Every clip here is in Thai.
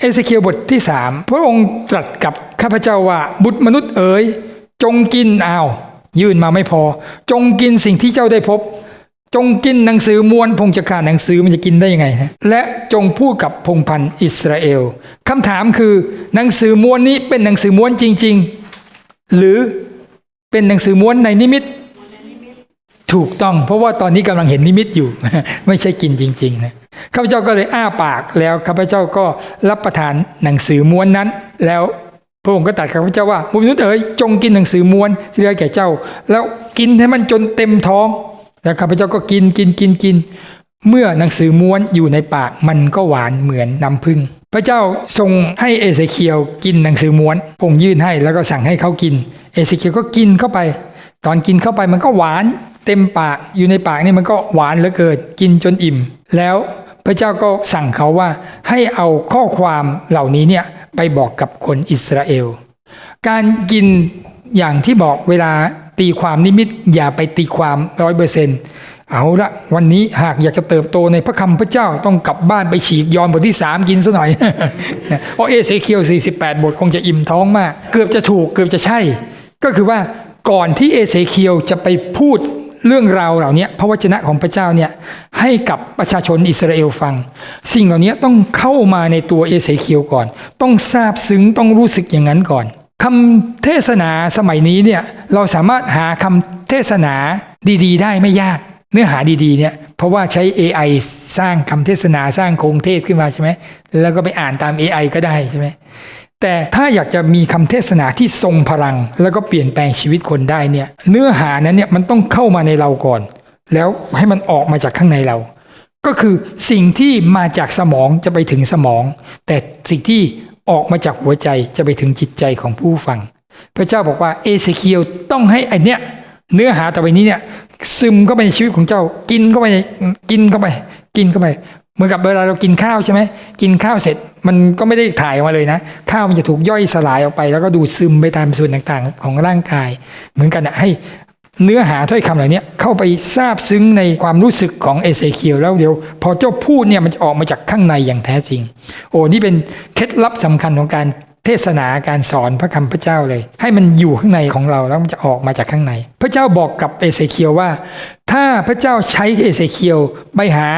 เอเสเคียวบทที่สามพระองค์ตรัสกับข้าพเจ้าว่าบุตรมนุษย์เอ๋ยจงกินอ้าว ยื่นมาไม่พอ จงกินสิ่งที่เจ้าได้พบ จงกินหนังสือมวนพงจะขาดหนังสือมันจะกินได้ยังไงนะและจงพูดกับพงพันธ์อิสราเอลคำถามคือหนังสือมวนนี้เป็นหนังสือมวนจริง ๆ หรือเป็นหนังสือมวนในนิมิตถูกต้อง เพราะว่าตอนนี้กำลังเห็นนิมิตอยู่ ไม่ใช่กินจริง ๆ นะ ข้าพเจ้าก็เลยอ้าปากแล้วข้าพเจ้าก็รับประทานหนังสือม้วนนั้น แล้วพระองค์ก็ตรัสข้าพเจ้าว่ามุนุษย์เอ๋ยจงกินหนังสือม้วนที่ได้แก่เจ้า แล้วกินให้มันจนเต็มท้องแล้วข้าพเจ้าก็กินกินกินกิน เมื่อหนังสือม้วนอยู่ในปากมันก็หวานเหมือนน้ำผึ้งพระเจ้าทรงให้เอเสเคียวกินหนังสือม้วนพงค์ยื่นให้แล้วก็สั่งให้เขากิน เอเสเคียวก็กินเข้าไป ตอนกินเข้าไปมันก็หวานเต็มปากอยู่ในปากนี่มันก็หวานเหลือเกินกินจนอิ่ม แล้ว พระเจ้าก็สั่งเขาว่าให้เอาข้อความเหล่านี้เนี่ยไปบอกกับคนอิสราเอล การกินอย่างที่บอกเวลาตีความนิมิตอย่าไปตีความร้อยเปอร์เซ็นต์เอาละวันนี้หากอยากจะเติบโตในพระคำพระเจ้าต้องกลับบ้านไปฉีกยอนบทที่3กินซะหน่อยเพราะเอเสเคียว48 บทคงจะอิ่มท้องมาก เกือบจะถูกเกือบจะใช่ ก็คือว่าก่อนที่เอเสเคียวจะไปพูด เรื่องราวเหล่านี้พระวจนะของพระเจ้าเนี่ยให้กับประชาชนอิสราเอลฟัง สิ่งเหล่านี้ต้องเข้ามาในตัวเอเสเคียวก่อน ต้องทราบซึ้งต้องรู้สึกอย่างนั้นก่อนคำเทศนาสมัยนี้เนี่ยเราสามารถหาคำเทศนาดีๆ ได้ไม่ยาก เนื้อหาดีๆเนี่ยเพราะว่าใช้ AI สร้างคำเทศนาสร้างโครงเทศขึ้นมาใช่ไหมแล้วก็ไปอ่านตาม AI ก็ได้ใช่ไหม แต่ถ้าอยากจะมีคำเทศนาที่ทรงพลัง แล้วก็เปลี่ยนแปลงชีวิตคนได้เนี่ย เนื้อหานั้นเนี่ยมันต้องเข้ามาในเราก่อน แล้วให้มันออกมาจากข้างในเรา ก็คือสิ่งที่มาจากสมองจะไปถึงสมอง แต่สิ่งที่ออกมาจากหัวใจจะไปถึงจิตใจของผู้ฟัง พระเจ้าบอกว่าเอเสเคียวต้องให้ไอเนี้ยเนื้อหาต่อไปนี้เนี่ยซึมเข้าไปในชีวิตของเจ้า กินเข้าไปกินเข้าไป กินเข้าไป เหมือนกับเวลาเรากินข้าวใช่ไหมกินข้าวเสร็จ มันก็ไม่ได้ถ่ายออกมาเลยนะ ข้าวมันจะถูกย่อยสลายออกไป แล้วก็ดูดซึมไปตามส่วนต่างๆ ของร่างกาย เหมือนกันนะให้เนื้อหาถ้อยคำเหล่านี้เข้าไปซาบซึ้งในความรู้สึกของเอเซเคียวแล้วเดี๋ยว พอเจ้าพูดเนี่ยมันจะออกมาจากข้างในอย่างแท้จริง โอ้นี่เป็นเคล็ดลับสำคัญของการเทศนาการสอนพระคำพระเจ้าเลย ให้มันอยู่ข้างในของเราแล้วมันจะออกมาจากข้างใน พระเจ้าบอกกับเอเซเคียวว่า ถ้าพระเจ้าใช้เอเซเคียวไปหา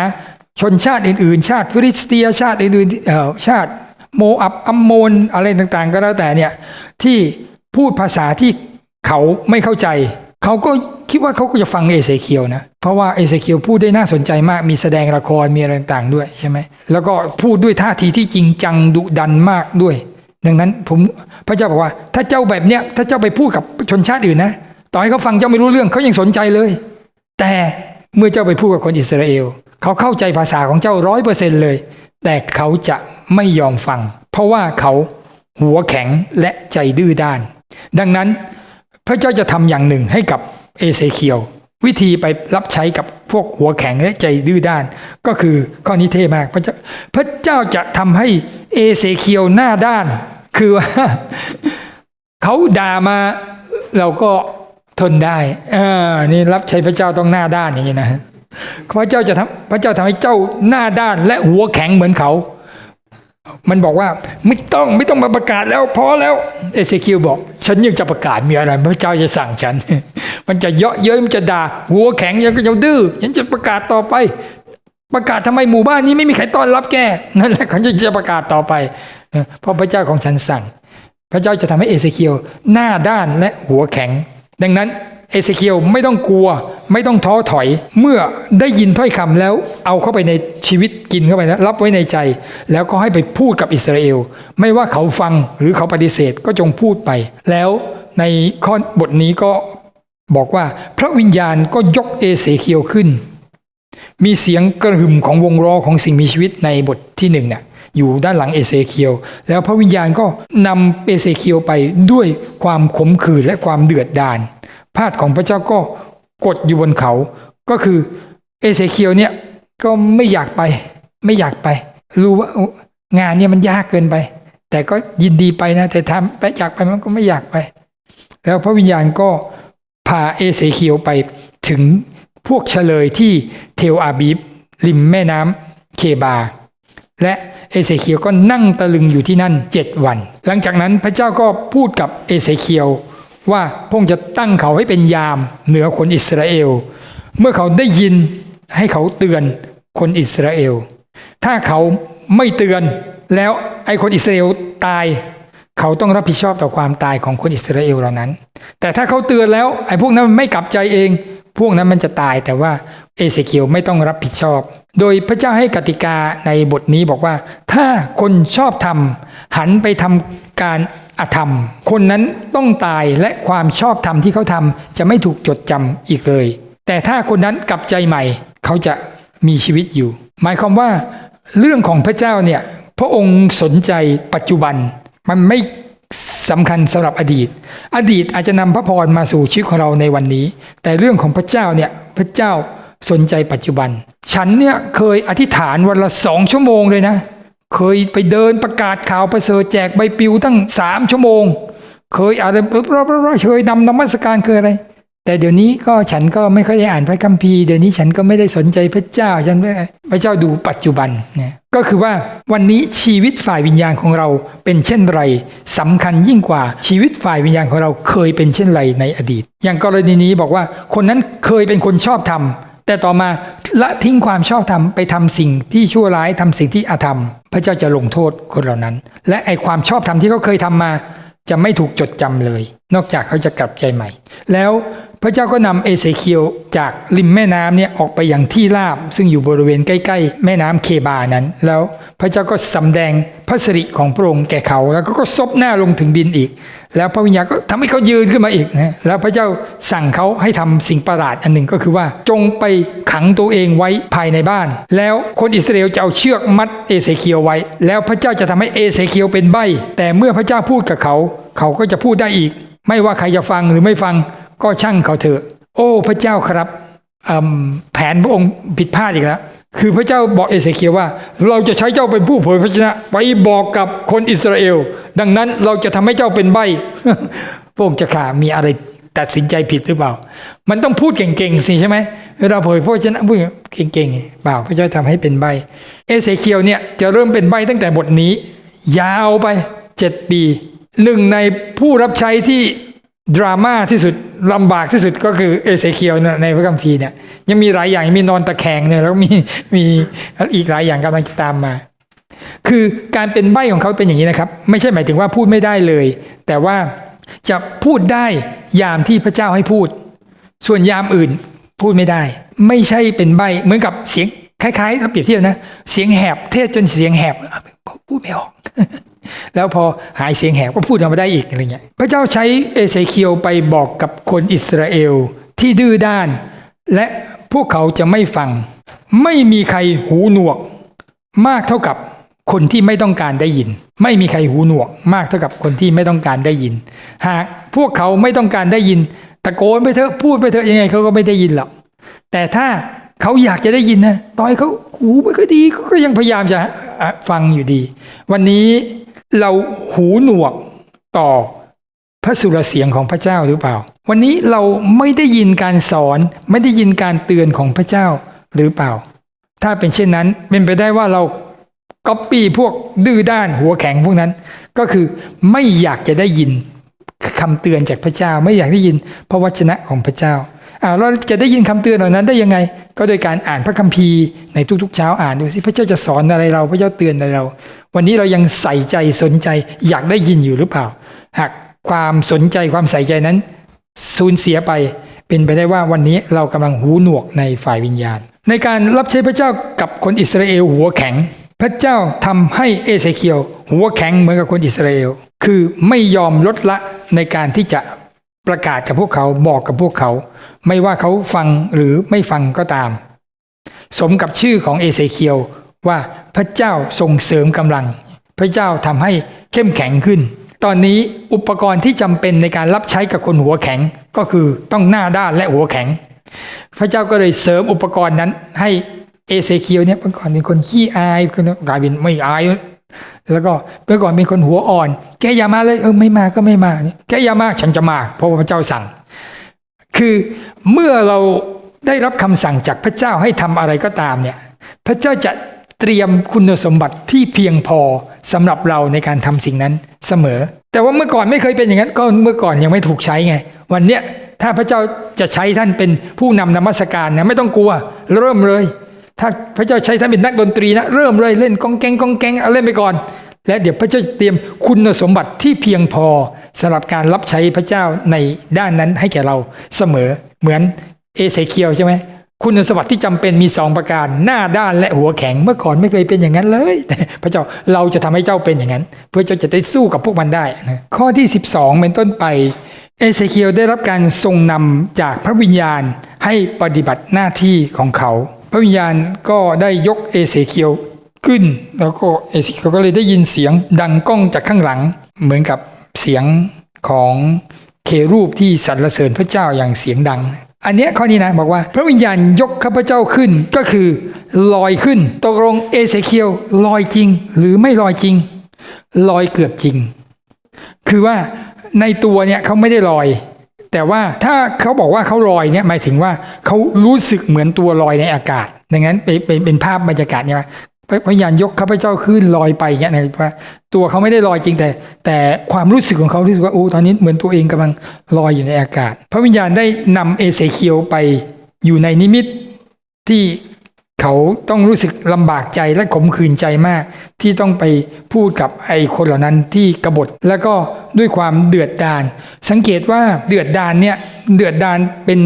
ชนชาติอื่นๆ ชาติฟิลิสเตียชาติอื่นๆชาติโมอับอัมโมนอะไรต่างๆ ก็แล้วแต่เนี่ยที่พูดภาษาที่เขาไม่เข้าใจ เขาก็คิดว่าเขาก็จะฟังเอเซเคียวนะเพราะว่าเอเซเคียวพูดได้น่าสนใจมากมีแสดงละครมีอะไรต่างๆด้วยใช่ไหมแล้วก็พูดด้วยท่าทีที่จริงจังดุดันมากด้วย ดังนั้นผมพระเจ้าบอกว่า ถ้าเจ้าแบบเนี้ยถ้าเจ้าไปพูดกับชนชาติอื่นนะต่อให้เขาฟังเจ้าไม่รู้เรื่องเขายังสนใจเลย แต่เมื่อเจ้าไปพูดกับคนอิสราเอล เขาเข้าใจภาษาของเจ้าร้อยเปอร์เซ็นเลย แต่เขาจะไม่ยอมฟัง เพราะว่าเขาหัวแข็งและใจดื้อด้าน ดังนั้นพระเจ้าจะทำอย่างหนึ่งให้กับเอเซเคียว วิธีไปรับใช้กับพวกหัวแข็งและใจดื้อด้าน ก็คือข้อนี้เท่มาก พระเจ้าพระเจ้าจะทำให้เอเซเคียวหน้าด้าน คือว่าเขาด่ามาเราก็ทนได้อ่านี่รับใช้พระเจ้าต้องหน้าด้านอย่างนี้นะ พระเจ้าจะทำพระเจ้าทำให้เจ้าหน้าด้านและหัวแข็งเหมือนเขา มันบอกว่าไม่ต้องไม่ต้องมาประกาศแล้วพอแล้วเอเซคิวบอก ฉันยังจะประกาศมีอะไร พระเจ้าจะสั่งฉัน มันจะเยาะเย้ยมันจะด่าหัวแข็งยังก็จะดื้อฉันจะประกาศต่อไป ประกาศทำไมหมู่บ้านนี้ไม่มีใครต้อนรับแกนั่นแหละเขาจะประกาศต่อไปเพราะพระเจ้าของฉันสั่ง พระเจ้าจะทำให้เอเซเคียวหน้าด้านและหัวแข็ง ดังนั้น เอเซเคียวไม่ต้องกลัว ไม่ต้องท้อถอย เมื่อได้ยินถ้อยคำแล้วเอาเข้าไปในชีวิตกินเข้าไปแล้วรับไว้ในใจ แล้วก็ให้ไปพูดกับอิสราเอล ไม่ว่าเขาฟังหรือเขาปฏิเสธก็จงพูดไป แล้วในข้อบทนี้ก็บอกว่าพระวิญญาณก็ยกเอเสเคียวขึ้น มีเสียงกระหึ่มของวงล้อของสิ่งมีชีวิตในบทที่หนึ่งเนี่ยอยู่ด้านหลังเอเซเคียว แล้วพระวิญญาณก็นำเอเซเคียวไปด้วยความขมขื่นและความเดือดดาล พาดของพระเจ้าก็กดอยู่บนเขา ก็คือเอเซเคียวเนี่ยก็ไม่อยากไป ไม่อยากไป รู้ว่างานเนี่ยมันยากเกินไป แต่ก็ยินดีไปนะ แต่ทำไปอยากไปมันก็ไม่อยากไป แล้วพระวิญญาณก็พาเอเซเคียวไปถึงพวกเฉลยที่เทลอาบีบริมแม่น้ำเคบา และเอเสเคียวก็นั่งตะลึงอยู่ที่นั่นเจ็ดวัน หลังจากนั้นพระเจ้าก็พูดกับเอเสเคียว ว่าพงจะตั้งเขาให้เป็นยามเหนือคนอิสราเอล เมื่อเขาได้ยินให้เขาเตือนคนอิสราเอล ถ้าเขาไม่เตือนแล้วไอ้คนอิสราเอลตาย เขาต้องรับผิดชอบต่อความตายของคนอิสราเอลเหล่านั้น แต่ถ้าเขาเตือนแล้วไอ้พวกนั้นมันไม่กลับใจเอง พวกนั้นมันจะตายแต่ว่าเอเสเคียวไม่ต้องรับผิดชอบ โดยพระเจ้าให้กติกาในบทนี้บอกว่า ถ้าคนชอบทำหันไปทำการ อธรรม คนนั้นต้องตายและความชอบธรรมที่เขาทำจะไม่ถูกจดจำอีกเลย แต่ถ้าคนนั้นกลับใจใหม่ เขาจะมีชีวิตอยู่ หมายความว่าเรื่องของพระเจ้าเนี่ยพระองค์สนใจปัจจุบันมันไม่สำคัญสำหรับอดีต อดีตอาจจะนำพระพรมาสู่ชีวิตของเราในวันนี้ แต่เรื่องของพระเจ้าเนี่ยพระเจ้าสนใจปัจจุบัน ฉันเนี่ยเคยอธิษฐานวันละสองชั่วโมงเลยนะ เคยไปเดินประกาศข่าวประเสริฐแจกใบปลิวตั้งสามชั่วโมง เคยอะไรเคยนำนมัสการเคยอะไร แต่เดี๋ยวนี้ก็ฉันก็ไม่ค่อยได้อ่านพระคัมภีร์เดี๋ยวนี้ฉันก็ไม่ได้สนใจพระเจ้าฉันไม่พระเจ้าดูปัจจุบันเนี่ยก็คือว่าวันนี้ชีวิตฝ่ายวิญญาณของเราเป็นเช่นไรสำคัญยิ่งกว่าชีวิตฝ่ายวิญญาณของเราเคยเป็นเช่นไรในอดีต อย่างกรณีนี้บอกว่าคนนั้นเคยเป็นคนชอบธรรม แต่ต่อมาละทิ้งความชอบธรรมไปทำสิ่งที่ชั่วร้ายทำสิ่งที่อาธรรม พระเจ้าจะลงโทษคนเหล่านั้น และไอความชอบธรรมที่เขาเคยทำมา จะไม่ถูกจดจำเลย นอกจากเขาจะกลับใจใหม่ แล้ว พระเจ้าก็นำเอเสเคียวจากริมแม่น้ำเนี่ยออกไปอย่างที่ราบ ซึ่งอยู่บริเวณใกล้ๆ แม่น้ำเคบานั้น แล้วพระเจ้าก็สำแดงพระสิริของพระองค์แก่เขา แล้วก็ซบหน้าลงถึงดินอีก แล้วพระวิญญาณก็ทำให้เขายืนขึ้นมาอีกนะแล้วพระเจ้าสั่งเขาให้ทำสิ่งประหลาดอันหนึ่งก็คือว่าจงไปขังตัวเองไว้ภายในบ้าน แล้วคนอิสราเอลจะเอาเชือกมัดเอเสเคียวไว้ แล้วพระเจ้าจะทำให้เอเสเคียวเป็นใบแต่เมื่อพระเจ้าพูดกับเขา เขาก็จะพูดได้อีก ไม่ว่าใครจะฟังหรือไม่ฟัง ก็ช่างเขาเถอะ โอ้พระเจ้าครับแผนพระองค์ผิดพลาดอีกแล้วคือพระเจ้าบอกเอเสเคียวว่า เราจะใช้เจ้าเป็นผู้เผยพระชนะ ไปบอกกับคนอิสราเอล ดังนั้นเราจะทำให้เจ้าเป็นใบพระองค์จะขามีอะไรตัดสินใจผิดหรือเปล่า มันต้องพูดเก่งๆสิใช่ไหมเวลาเผยพระชนะพูดเก่งๆเปล่า พระเจ้าทำให้เป็นใบเอเสเคียวเนี่ยจะเริ่มเป็นใบตั้งแต่บทนี้ ยาวไปเจ็ดปีหนึ่งในผู้รับใช้ที่ ดราม่าที่สุดลำบากที่สุดก็คือเอเสเคียวในพระคัมภีร์เนี่ยยังมีหลายอย่างมีนอนตะแคงเนี่ยแล้วมีมีอีกหลายอย่างกำลังจะตามมา คือการเป็นใบ้ของเขาเป็นอย่างนี้นะครับ ไม่ใช่หมายถึงว่าพูดไม่ได้เลย แต่ว่าจะพูดได้ยามที่พระเจ้าให้พูด ส่วนยามอื่นพูดไม่ได้ ไม่ใช่เป็นใบเหมือนกับเสียงคล้ายๆถ้าเปรียบเทียบนะ เสียงแหบเทศจนเสียงแหบพูดไม่ออก แล้วพอหายเสียงแหบก็พูดออกมาได้อีกอะไรเงี้ยพระเจ้าใช้เอเสเคียวไปบอกกับคนอิสราเอลที่ดื้อด้าน และพวกเขาจะไม่ฟัง ไม่มีใครหูหนวก มากเท่ากับคนที่ไม่ต้องการได้ยิน ไม่มีใครหูหนวก มากเท่ากับคนที่ไม่ต้องการได้ยิน หากพวกเขาไม่ต้องการได้ยิน ตะโกนไปเถอะพูดไปเถอะยังไงเขาก็ไม่ได้ยินหรอกแต่ถ้าเขาอยากจะได้ยินนะต่อยเขาหูไม่ค่อยดีเขาก็ยังพยายามจะฟังอยู่ดี วันนี้ เราหูหนวกต่อพระสุรเสียงของพระเจ้าหรือเปล่า วันนี้เราไม่ได้ยินการสอนไม่ได้ยินการเตือนของพระเจ้าหรือเปล่า ถ้าเป็นเช่นนั้นเป็นไปได้ว่าเราก๊อปปี้พวกดื้อด้านหัวแข็งพวกนั้น ก็คือไม่อยากจะได้ยินคำเตือนจากพระเจ้า ไม่อยากได้ยินพระวจนะของพระเจ้า อ่าเราจะได้ยินคำเตือนเหล่านั้นได้ยังไง ก็โดยการอ่านพระคัมภีร์ในทุกๆเช้าอ่านดูสิพระเจ้าจะสอนอะไรเรา พระเจ้าเตือนอะไรเรา วันนี้เรายังใส่ใจสนใจ อยากได้ยินอยู่หรือเปล่า หากความสนใจความใส่ใจนั้น สูญเสียไป เป็นไปได้ว่าวันนี้เรากำลังหูหนวกในฝ่ายวิญญาณ ในการรับใช้พระเจ้ากับคนอิสราเอลหัวแข็ง พระเจ้าทำให้เอเสเคียวหัวแข็งเหมือนกับคนอิสราเอลคือไม่ยอมลดละในการที่จะ ประกาศกับพวกเขาบอกกับพวกเขา ไม่ว่าเขาฟังหรือไม่ฟังก็ตาม สมกับชื่อของเอเสเคียวว่าพระเจ้าทรงเสริมกำลัง พระเจ้าทำให้เข้มแข็งขึ้น ตอนนี้อุปกรณ์ที่จำเป็นในการรับใช้กับคนหัวแข็งก็คือต้องหน้าด้านและหัวแข็ง พระเจ้าก็เลยเสริมอุปกรณ์นั้นให้เอเสเคียวเนี่ยเมื่อก่อนเป็นคนขี้อายคนกลายเป็นไม่อาย แล้วก็เมื่อก่อนเป็นคนหัวอ่อน แกอย่ามาเลยเออไม่มาก็ไม่มา แกอย่ามาฉันจะมาเพราะว่าพระเจ้าสั่ง คือเมื่อเราได้รับคำสั่งจากพระเจ้าให้ทำอะไรก็ตามเนี่ย พระเจ้าจะเตรียมคุณสมบัติที่เพียงพอสำหรับเราในการทำสิ่งนั้นเสมอ แต่ว่าเมื่อก่อนไม่เคยเป็นอย่างนั้นก็เมื่อก่อนยังไม่ถูกใช้ไง วันเนี้ยถ้าพระเจ้าจะใช้ท่านเป็นผู้นำนมัสการนะไม่ต้องกลัว เริ่มเลย ถ้าพระเจ้าใช้ท่านเป็นนักดนตรีนะเริ่มเลยเล่นกองแกงกองแกงเอาเล่นไปก่อน และเดี๋ยวพระเจ้าเตรียมคุณสมบัติที่เพียงพอสำหรับการรับใช้พระเจ้าในด้านนั้นให้แก่เราเสมอเหมือนเอเสเคียวใช่ไหมคุณสมบัติที่จำเป็นมีสองประการ หน้าด้านและหัวแข็งเมื่อก่อนไม่เคยเป็นอย่างนั้นเลย พระเจ้าเราจะทำให้เจ้าเป็นอย่างนั้น เพื่อเจ้าจะได้สู้กับพวกมันได้นะข้อที่ 12 เป็นต้นไป เอเสเคียวได้รับการทรงนำจากพระวิญญาณให้ปฏิบัติหน้าที่ของเขา พระวิญญาณก็ได้ยกเอเสเคียวขึ้น แล้วก็เอเสเคียวก็เลยได้ยินเสียงดังก้องจากข้างหลัง เหมือนกับเสียงของเครูปที่สรรเสริญพระเจ้าอย่างเสียงดัง อันเนี้ยข้อนี้นะบอกว่าพระวิญญาณยกข้าพเจ้าขึ้นก็คือลอยขึ้นตกลงเอเสเคียวลอยจริง หรือไม่ลอยจริง ลอยเกือบจริง คือว่าในตัวเนี่ยเขาไม่ได้ลอย แต่ว่าถ้าเขาบอกว่าเขาลอยเนี่ยหมายถึงว่าเขารู้สึกเหมือนตัวลอยในอากาศ ดังนั้นเป็นเป็นเป็นภาพบรรยากาศเนี่ยพระพญานยกข้าพเจ้าขึ้นลอยไปเนี่ยนะว่าตัวเขาไม่ได้ลอยจริงแต่ แต่ความรู้สึกของเขารู้สึกว่าโอ้ตอนนี้เหมือนตัวเองกำลังลอยอยู่ในอากาศ พระวิญญาณได้นำเอเสเคียวไปอยู่ในนิมิตที่ เขาต้องรู้สึกลำบากใจและขมขื่นใจมาก ที่ต้องไปพูดกับไอ้คนเหล่านั้นที่กบฏแล้วก็ด้วยความเดือดดาลสังเกตว่าเดือดดาลเนี่ยเดือดดาลเป็น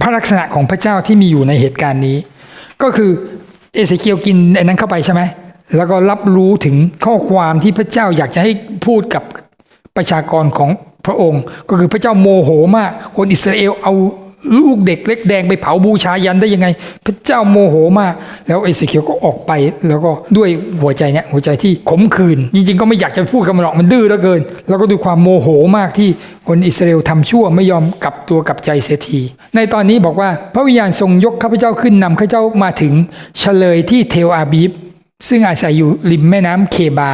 พระลักษณะของพระเจ้าที่มีอยู่ในเหตุการณ์นี้ ก็คือเอเสเคียวกินไอ้นั้นเข้าไปใช่ไหมแล้วก็รับรู้ถึงข้อความที่พระเจ้าอยากจะให้พูดกับประชากรของพระองค์ ก็คือพระเจ้าโมโหมากคนอิสราเอลเอา ลูกเด็กเล็กแดงไปเผาบูชายันได้ยังไง พระเจ้าโมโหมาก แล้วเอเสเคียวก็ออกไป แล้วก็ด้วยหัวใจเนี่ยหัวใจที่ขมขื่นจริงๆก็ไม่อยากจะพูดกับมันหรอกมันดื้อเหลือเกิน แล้วก็ด้วยความโมโหมากที่คนอิสราเอลทำชั่วไม่ยอมกลับตัวกลับใจเสียที ในตอนนี้บอกว่าพระวิญญาณทรงยกข้าพเจ้าขึ้นนำข้าพเจ้ามาถึงเฉลยที่เทลอาบีบซึ่งอาศัยอยู่ริมแม่น้ำเคบา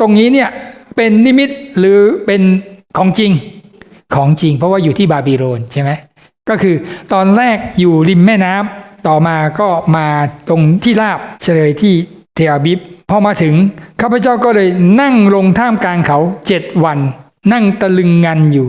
ตรงนี้เนี่ยเป็นนิมิตหรือเป็นของจริงของจริง เพราะว่าอยู่ที่บาบิโลนใช่ไหม ก็คือตอนแรกอยู่ริมแม่น้ำต่อมาก็มาตรงที่ราบเฉลยที่เทอาบิบพอมาถึงข้าพเจ้าก็เลยนั่งลงท่ามกลางเขาเจ็ดวัน นั่งตะลึงงันอยู่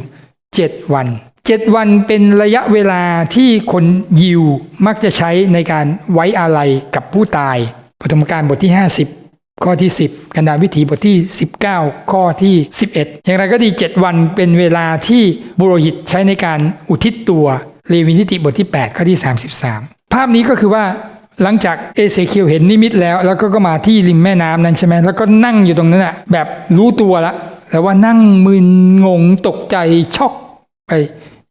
เจ็ดวันเจ็ดวันเป็นระยะเวลาที่คนยิวมักจะใช้ในการไว้อาลัยกับผู้ตายปฐมกาลบทที่ 50 ข้อที่ 10 กันดารวิถีบทที่ 19 ข้อที่ 11 อย่างไรก็ดี 7 วันเป็นเวลาที่บุโรหิตใช้ในการอุทิศตัวเลวีนิติบทที่ 8 ข้อที่ 33 ภาพนี้ก็คือว่าหลังจากเอเซเคียวเห็นนิมิตแล้ว แล้วก็ก็มาที่ริมแม่น้ำนั้นใช่ไหมแล้วก็นั่งอยู่ตรงนั้นอะแบบรู้ตัวละแต่ว่านั่งมึนงงตกใจช็อกไป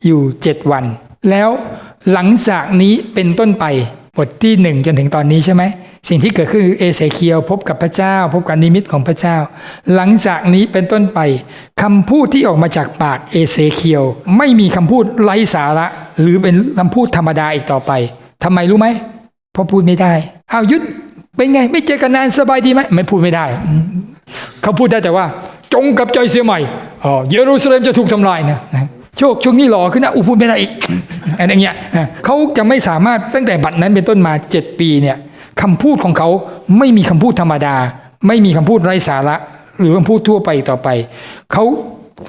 อยู่7วัน แล้วหลังจากนี้เป็นต้นไป บทที่หนึ่งจนถึงตอนนี้ใช่ไหมสิ่งที่เกิดขึ้นคือเอเสเคียวพบกับพระเจ้า พบกับนิมิตของพระเจ้า หลังจากนี้เป็นต้นไปคำพูดที่ออกมาจากปากเอเสเคียว ไม่มีคำพูดไร้สาระ หรือเป็นคำพูดธรรมดาอีกต่อไปทำไมรู้ไหมเพราะพูดไม่ได้อ้าวยุทธเป็นไง ไม่เจอกันนานสบายดีไหมไม่พูดไม่ได้ เขาพูดได้แต่ว่า จงกับใจเสียใหม่อ๋อเยรูซาเล็มจะถูกทำลายนะนะโชคช่วงนี้หล่อขึ้นนะอุพูดไม่ได้อีก อะไรเงี้ยเขาจะไม่สามารถตั้งแต่บัดนั้นเป็นต้นมาเจ็ดปีเนี่ยคำพูดของเขาไม่มีคำพูดธรรมดา ไม่มีคำพูดไร้สาระ หรือคำพูดทั่วไปต่อไป เขา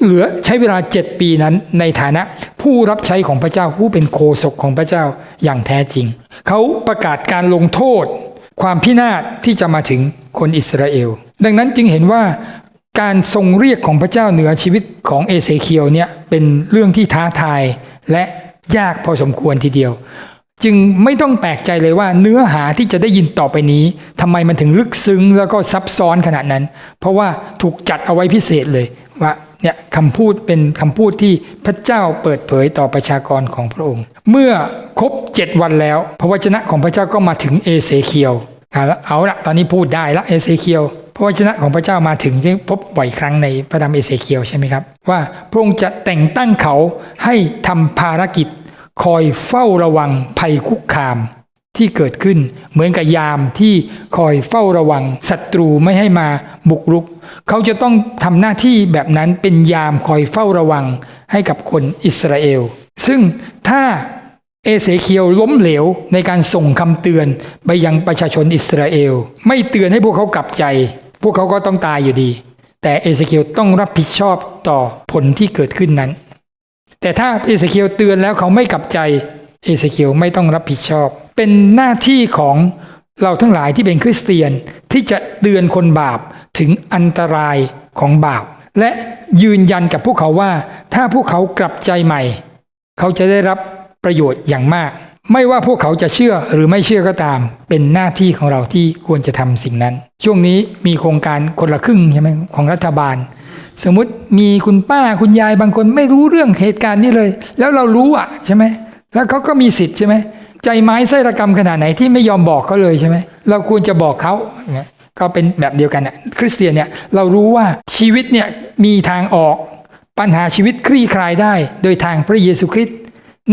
เหลือใช้เวลาเจ็ดปีนั้นในฐานะผู้รับใช้ของพระเจ้าผู้เป็นโคศกของพระเจ้าอย่างแท้จริง เขาประกาศการลงโทษ ความพินาศที่จะมาถึงคนอิสราเอล ดังนั้นจึงเห็นว่าการทรงเรียกของพระเจ้าเหนือชีวิตของเอเสเคียวเนี่ยเป็นเรื่องที่ท้าทายและ ยากพอสมควรทีเดียว จึงไม่ต้องแปลกใจเลยว่าเนื้อหาที่จะได้ยินต่อไปนี้ทำไมมันถึงลึกซึ้งแล้วก็ซับซ้อนขนาดนั้น เพราะว่าถูกจัดเอาไว้พิเศษเลยว่าเนี่ยคำพูดเป็นคำพูดที่พระเจ้าเปิดเผยต่อประชากรของพระองค์ เมื่อครบเจ็ดวันแล้ว พระวจนะของพระเจ้าก็มาถึงเอเสเคียวเอาละเอาละตอนนี้พูดได้ละเอเสเคียว พระวจนะของพระเจ้ามาถึงที่พบบ่อยครั้งในพระธรรมเอเสเคียวใช่ไหมครับ ว่าพระองค์จะแต่งตั้งเขาให้ทำภารกิจ คอยเฝ้าระวังภัยคุกคามที่เกิดขึ้นเหมือนกับยามที่คอยเฝ้าระวังศัตรูไม่ให้มาบุกรุก เขาจะต้องทำหน้าที่แบบนั้นเป็นยามคอยเฝ้าระวังให้กับคนอิสราเอล ซึ่งถ้าเอเสเคียวล้มเหลวในการส่งคำเตือนไปยังประชาชนอิสราเอล ไม่เตือนให้พวกเขากลับใจ พวกเขาก็ต้องตายอยู่ดี แต่เอเสเคียวต้องรับผิดชอบต่อผลที่เกิดขึ้นนั้น แต่ถ้าเอเสเคียวเตือนแล้วเขาไม่กลับใจเอเสเคียวไม่ต้องรับผิดชอบ เป็นหน้าที่ของเราทั้งหลายที่เป็นคริสเตียนที่จะเตือนคนบาปถึงอันตรายของบาป และยืนยันกับพวกเขาว่า ถ้าพวกเขากลับใจใหม่ เขาจะได้รับประโยชน์อย่างมาก ไม่ว่าพวกเขาจะเชื่อหรือไม่เชื่อก็ตาม เป็นหน้าที่ของเราที่ควรจะทำสิ่งนั้น ช่วงนี้มีโครงการคนละครึ่งใช่ไหมของรัฐบาล สมมติมีคุณป้าคุณยายบางคนไม่รู้เรื่องเหตุการณ์นี้เลย แล้วเรารู้อะใช่ไหมแล้วเขาก็มีสิทธิ์ใช่ไหมใจไม้ไส้ระกรรมขนาดไหนที่ไม่ยอมบอกเขาเลยใช่ไหมเราควรจะบอกเขาเนี่ยก็เป็นแบบเดียวกันอะคริสเตียนเนี่ยเรารู้ว่าชีวิตเนี่ยมีทางออก ปัญหาชีวิตคลี่คลายได้ โดยทางพระเยซูคริสต์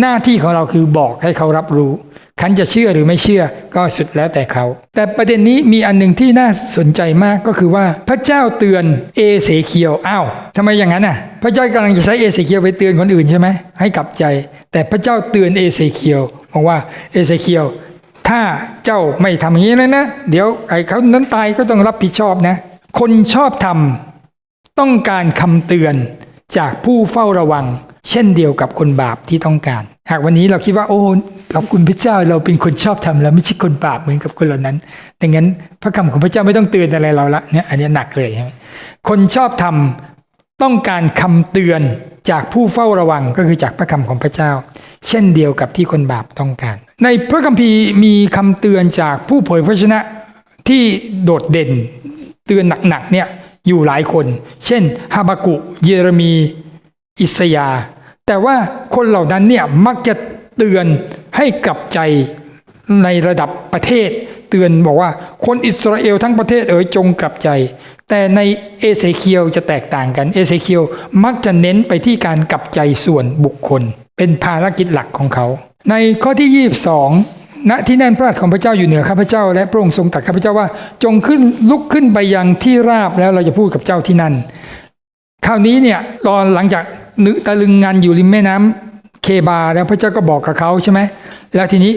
หน้าที่ของเราคือบอกให้เขารับรู้คันจะเชื่อหรือไม่เชื่อก็สุดแล้วแต่เขา แต่ประเด็นนี้มีอันหนึ่งที่น่าสนใจมากก็คือว่าพระเจ้าเตือนเอเสเคียวอ้าวทำไมอย่างนั้นอะ พระเจ้ากำลังจะใช้เอเสเคียวไปเตือนคนอื่นใช่ไหมให้กลับใจ แต่พระเจ้าเตือนเอเสเคียวบอกว่าเอเสเคียว ถ้าเจ้าไม่ทำอย่างนี้แล้วนะเดี๋ยวไอ้เขานั้นตายก็ต้องรับผิดชอบนะ คนชอบทำต้องการคำเตือนจากผู้เฝ้าระวัง เช่นเดียวกับคนบาปที่ต้องการ หากวันนี้เราคิดว่าโอ้ขอบคุณพระเจ้าเราเป็นคนชอบทำเราไม่ใช่คนบาปเหมือนกับคนเหล่านั้นดังนั้นพระคำของพระเจ้าไม่ต้องเตือนอะไรเราละเนี่ยอันนี้หนักเลยใช่ไหมคนชอบทำต้องการคำเตือนจากผู้เฝ้าระวังก็คือจากพระคำของพระเจ้า เช่นเดียวกับที่คนบาปต้องการ ในพระคัมภีร์มีคำเตือนจากผู้เผยพระชนะที่โดดเด่นเตือนหนักๆเนี่ยอยู่หลายคน เช่นฮาบากุ เยเรมี อิสยา แต่ว่าคนเหล่านั้นเนี่ยมักจะเตือนให้กลับใจในระดับประเทศ เตือนบอกว่าคนอิสราเอลทั้งประเทศเอ๋ยจงกลับใจ แต่ในเอเสเคียวจะแตกต่างกันเอเสเคียวมักจะเน้นไปที่การกลับใจส่วนบุคคล เป็นภารกิจหลักของเขา ในข้อที่ 22ณที่แน่นพระหัตถ์ของพระเจ้าอยู่เหนือข้าพเจ้า และพระองค์ทรงตรัสข้าพเจ้าว่า จงขึ้นลุกขึ้นไปยังที่ราบแล้วเราจะพูดกับเจ้าที่นั่นคราวนี้เนี่ยตอนหลังจาก นึกตะลึงงานอยู่ริมแม่น้ำเคบาแล้วพระเจ้าก็บอกกับเขาใช่ไหมแล้วทีนี้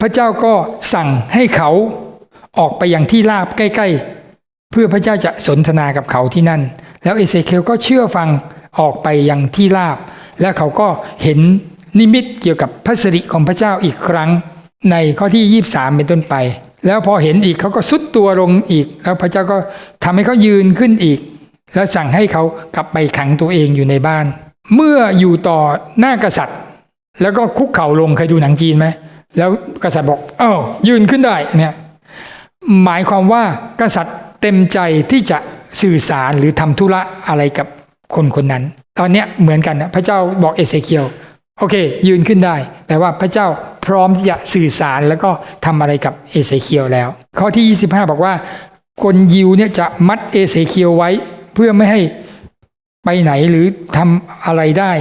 พระเจ้าก็สั่งให้เขาออกไปยังที่ราบใกล้ ๆ เพื่อพระเจ้าจะสนทนากับเขาที่นั่น แล้วเอเซเคียวก็เชื่อฟังออกไปยังที่ราบ แล้วเขาก็เห็นนิมิตเกี่ยวกับพระสิริของพระเจ้าอีกครั้ง ในข้อที่ 23 เป็นต้นไป แล้วพอเห็นอีกเขาก็สุดตัวลงอีก แล้วพระเจ้าก็ทำให้เขายืนขึ้นอีก แล้วสั่งให้เขากลับไปขังตัวเองอยู่ในบ้าน เมื่ออยู่ต่อหน้ากษัตริย์ แล้วก็คุกเข่าลงเคยดูหนังจีนไหมแล้วกษัตริย์บอกเอ้ายืนขึ้นได้เนี่ยหมายความว่ากษัตริย์เต็มใจที่จะสื่อสารหรือทำธุระอะไรกับคนคนนั้น ตอนเนี้ยเหมือนกันนะพระเจ้าบอกเอเซเคียวโอเค ยืนขึ้นได้แปลว่าพระเจ้าพร้อมที่จะสื่อสารแล้วก็ทำอะไรกับเอเซเคียวแล้ว ข้อที่ 25 บอกว่า คนยิวเนี่ยจะมัดเอเซเคียวไว้เพื่อไม่ให้ ไปไหนหรือทำอะไรได้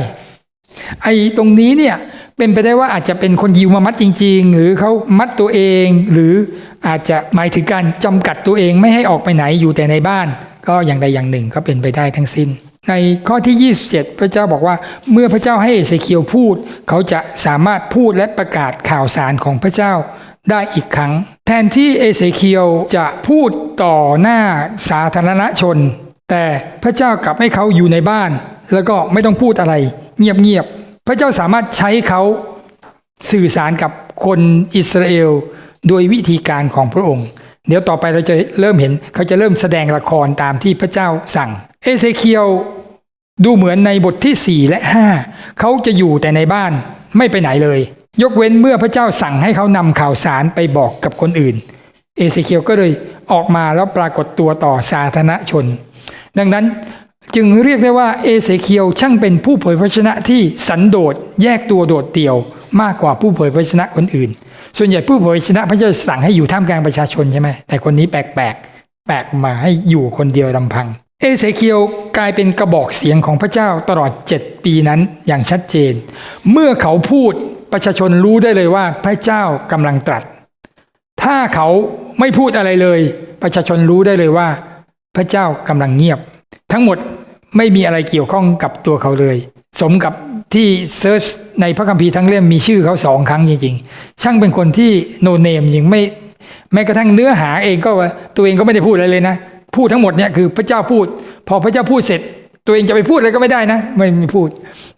ไอ้ตรงนี้เนี่ยเป็นไปได้ว่าอาจจะเป็นคนยิวมามัดจริง ๆ หรือเขามัดตัวเอง หรืออาจจะหมายถึงการจำกัดตัวเองไม่ให้ออกไปไหนอยู่แต่ในบ้าน ก็อย่างใดอย่างหนึ่งก็เป็นไปได้ทั้งสิ้น ในข้อที่ 27 พระเจ้าบอกว่า เมื่อพระเจ้าให้เอเสเคียวพูด เขาจะสามารถพูดและประกาศข่าวสารของพระเจ้าได้อีกครั้ง แทนที่เอเสเคียวจะพูดต่อหน้าสาธารณชน แต่พระเจ้ากลับให้เขาอยู่ในบ้าน แล้วก็ไม่ต้องพูดอะไร เงียบๆพระเจ้าสามารถใช้เขาสื่อสารกับคนอิสราเอลโดยวิธีการของพระองค์ เดี๋ยวต่อไปเราจะเริ่มเห็นเขาจะเริ่มแสดงละครตามที่พระเจ้าสั่ง เอเซเคียวดูเหมือนในบทที่ 4 และ 5 เขาจะอยู่แต่ในบ้านไม่ไปไหนเลย ยกเว้นเมื่อพระเจ้าสั่งให้เขานำข่าวสารไปบอกกับคนอื่น เอเซเคียวก็เลยออกมาแล้วปรากฏตัวต่อสาธารณชน ดังนั้นจึงเรียกได้ว่าเอเสเคียวช่างเป็นผู้เผยพระชนะที่สันโดษแยกตัวโดดเดี่ยว มากกว่าผู้เผยพระชนะคนอื่น ส่วนใหญ่ผู้เผยพระชนะพระเจ้าสั่งให้อยู่ท่ามกลางประชาชนใช่ไหมแต่คนนี้แปลกๆแปลกมาให้อยู่คนเดียวลำพัง เอเสเคียวกลายเป็นกระบอกเสียงของพระเจ้าตลอด 7 ปีนั้นอย่างชัดเจน เมื่อเขาพูดประชาชนรู้ได้เลยว่าพระเจ้ากำลังตรัส ถ้าเขาไม่พูดอะไรเลย ประชาชนรู้ได้เลยว่า พระเจ้ากำลังเงียบ ทั้งหมดไม่มีอะไรเกี่ยวข้องกับตัวเขาเลย สมกับที่เซิร์ชในพระคัมภีร์ทั้งเล่มมีชื่อเขาสองครั้งจริงๆ ช่างเป็นคนที่โนเนมจริงไม่แม้กระทั่งเนื้อหาเองก็ตัวเองก็ไม่ได้พูดอะไรเลยนะ พูดทั้งหมดเนี่ยคือพระเจ้าพูด พอพระเจ้าพูดเสร็จ ตัวเองจะไปพูดอะไรก็ไม่ได้นะ ไม่มีพูด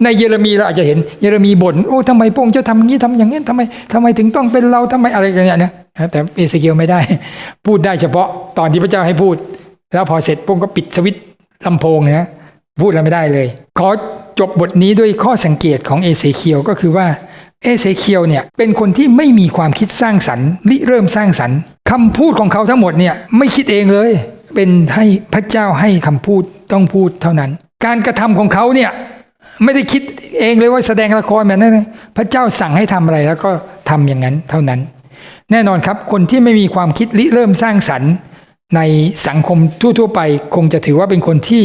ในเยเรมีเราอาจจะเห็นเยเรมีบ่นโอ้ทำไมพระองค์เจ้าทำอย่างนี้ทำอย่างนี้ทำไมทำไมถึงต้องเป็นเราทำไมอะไรกันเนี่ยนะแต่เอเสเคียวไม่ได้ พูดได้เฉพาะตอนที่พระเจ้าให้พูด แล้วพอเสร็จพระองค์ก็ปิดสวิตช์ลำโพงนะพูดอะไรไม่ได้เลย ขอจบบทนี้ด้วยข้อสังเกตของเอเสเคียวก็คือว่าเอเสเคียวเนี่ยเป็นคนที่ไม่มีความคิดสร้างสรรค์ริเริ่มสร้างสรรค์คำพูดของเขาทั้งหมดเนี่ยไม่คิดเองเลย เป็นให้พระเจ้าให้คำพูดต้องพูดเท่านั้น การกระทำของเขาเนี่ยไม่ได้คิดเองเลยว่าแสดงละครแบบนั้นพระเจ้าสั่งให้ทำอะไรแล้วก็ทำอย่างนั้นเท่านั้น แน่นอนครับคนที่ไม่มีความคิดริเริ่มสร้างสรรค์ ในสังคมทั่วๆไปคงจะถือว่าเป็นคนที่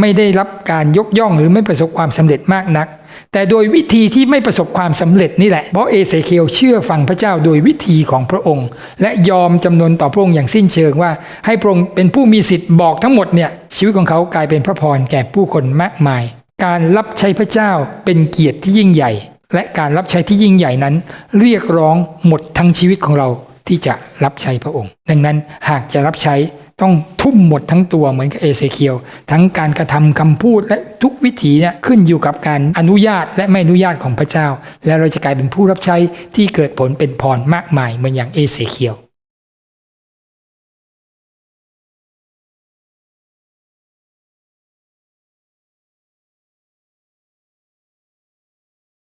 ไม่ได้รับการยกย่องหรือไม่ประสบความสำเร็จมากนัก แต่โดยวิธีที่ไม่ประสบความสำเร็จนี่แหละ เพราะเอเสเคียวเชื่อฟังพระเจ้าโดยวิธีของพระองค์ และยอมจำนนต่อพระองค์อย่างสิ้นเชิงว่า ให้พระองค์เป็นผู้มีสิทธิ์บอกทั้งหมดเนี่ยชีวิตของเขากลายเป็นพระพรแก่ผู้คนมากมาย การรับใช้พระเจ้าเป็นเกียรติที่ยิ่งใหญ่ และการรับใช้ที่ยิ่งใหญ่นั้น เรียกร้องหมดทั้งชีวิตของเรา ที่จะรับใช้พระองค์ ดังนั้นหากจะรับใช้ต้องทุ่มหมดทั้งตัวเหมือนกับเอเซเคียว ทั้งการกระทำคำพูดและทุกวิถีเนี่ยขึ้นอยู่กับการอนุญาตและไม่อนุญาตของพระเจ้า แล้วเราจะกลายเป็นผู้รับใช้ที่เกิดผลเป็นพรมากมายเหมือนอย่างเอเซเคียว